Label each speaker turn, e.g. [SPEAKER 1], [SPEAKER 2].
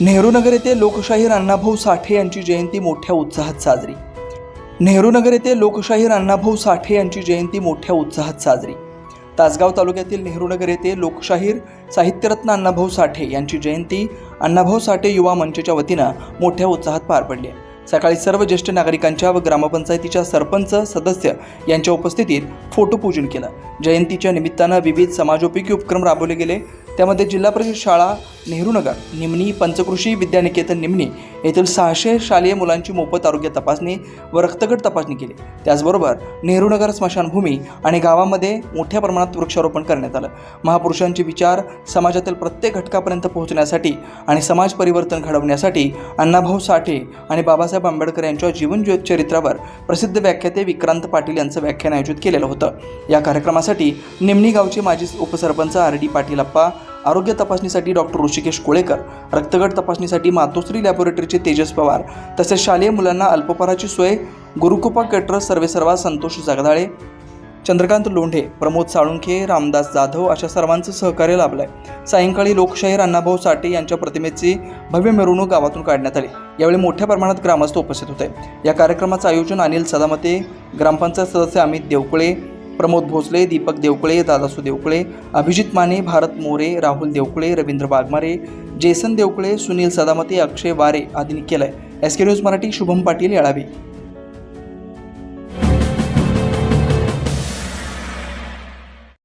[SPEAKER 1] नेहरूनगर येथे लोकशाहीर अण्णाभाऊ साठे यांची जयंती मोठ्या उत्साहात साजरी. नेहरूनगर येथे लोकशाहीर अण्णाभाऊ साठे यांची जयंती मोठ्या उत्साहात साजरी. तासगाव तालुक्यातील नेहरूनगर येथे लोकशाहीर साहित्यरत्न अण्णाभाऊ साठे यांची जयंती अण्णाभाऊ साठे युवा मंचच्या वतीनं मोठ्या उत्साहात पार पडली सकाळी सर्व ज्येष्ठ नागरिकांच्या व ग्रामपंचायतीच्या सरपंच सदस्य यांच्या उपस्थितीत फोटोपूजन केलं. जयंतीच्या निमित्तानं विविध समाजोपयोगी उपक्रम राबवले गेले. त्यामध्ये जिल्हा परिषद शाळा नेहरूनगर निमणी पंचकृषी विद्यानिकेतन निमणी येथील सहाशे शालेय मुलांची मोफत आरोग्य तपासणी व रक्तगट तपासणी केली. त्याचबरोबर नेहरूनगर स्मशानभूमी आणि गावामध्ये मोठ्या प्रमाणात वृक्षारोपण करण्यात आलं. महापुरुषांचे विचार समाजातील प्रत्येक घटकापर्यंत पोहोचण्यासाठी आणि समाज परिवर्तन घडवण्यासाठी अण्णाभाऊ साठे आणि बाबासाहेब आंबेडकर यांच्या जीवन चरित्रावर प्रसिद्ध व्याख्याते विक्रांत पाटील यांचं व्याख्यान आयोजित केलेलं होतं. या कार्यक्रमासाठी निमणी गावचे माजी उपसरपंच आर डी पाटील अप्पा आरोग्य तपासणीसाठी डॉक्टर ऋषिकेश कोळेकर रक्तगट तपासणीसाठी मातोश्री लॅबोरेटरीचे तेजस पवार तसेच शालेय मुलांना अल्पपराची सोय गुरुकृपा केटरस सर्वेसर्वा संतोष जगदाळे चंद्रकांत लोंढे प्रमोद साळुंखे रामदास जाधव अशा सर्वांचं सहकार्य लाभलं आहे सायंकाळी लोकशाहीर अण्णाभाऊ साठे यांच्या प्रतिमेची भव्य मिरवणूक गावातून काढण्यात आली. यावेळी मोठ्या प्रमाणात ग्रामस्थ उपस्थित होते. या कार्यक्रमाचं आयोजन अनिल सदामते ग्रामपंचायत सदस्य अमित देवकुळे प्रमोद भोसले दीपक देवकळे दादासू देवकळे अभिजित माने भारत मोरे राहुल देवकळे रवींद्र वाघमारे जेसन देवकळे सुनील सदामते अक्षय वारे आदींनी केलंय. S K news Marathi Shubham Patil याळावी.